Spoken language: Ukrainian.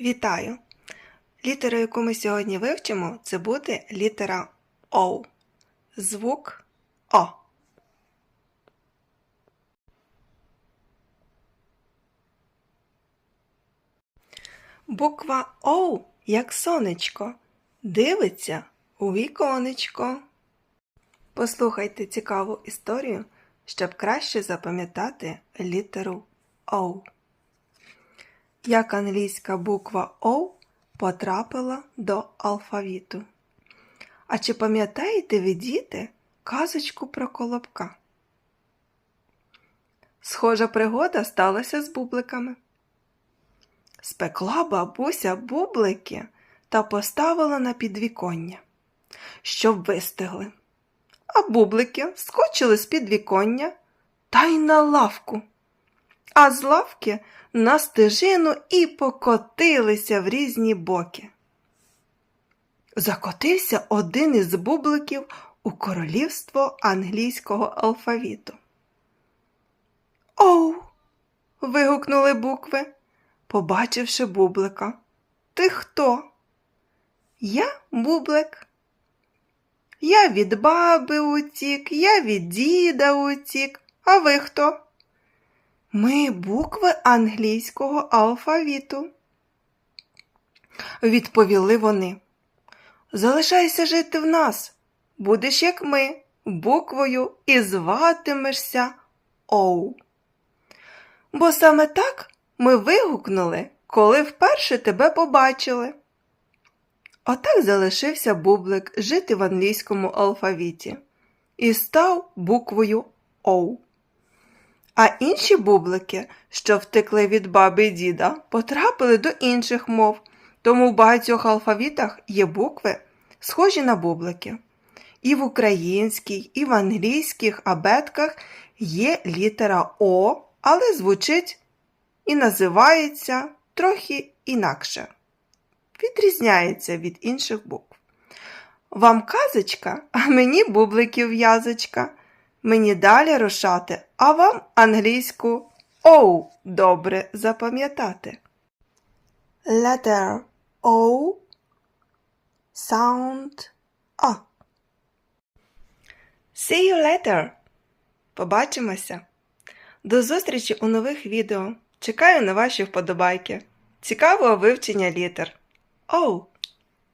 Вітаю! Літера, яку ми сьогодні вивчимо, це буде літера О. Звук О. Буква О, як сонечко, дивиться у віконечко. Послухайте цікаву історію, щоб краще запам'ятати літеру О. Як англійська буква О потрапила до алфавіту. А чи пам'ятаєте ви, діти, казочку про колобка? Схожа пригода сталася з бубликами. Спекла бабуся бублики та поставила на підвіконня, щоб вистигли. А бублики скочили з підвіконня та й на лавку, а з лавки на стежину і покотилися в різні боки. Закотився один із бубликів у королівство англійського алфавіту. Оу. вигукнули букви, побачивши бублика. Ти хто? Я бублик. Я від баби утік, я від діда утік. А ви хто? Ми букви англійського алфавіту. Відповіли вони. Залишайся жити в нас. Будеш, як ми, буквою і зватимешся Оу. Бо саме так ми вигукнули, коли вперше тебе побачили. Отак залишився бублик жити в англійському алфавіті і став буквою Оу. А інші бублики, що втекли від баби й діда, потрапили до інших мов, тому в багатьох алфавітах є букви, схожі на бублики. І в українській, і в англійських абетках є літера О, але звучить і називається трохи інакше. Відрізняється від інших букв. Вам казочка, а мені бубликів в'язочка. Мені далі рушати, а вам англійську оу добре запам'ятати. Letter O Sound O. See you later! Побачимося! До зустрічі у нових відео. Чекаю на ваші вподобайки. Цікавого вивчення літер. Оу!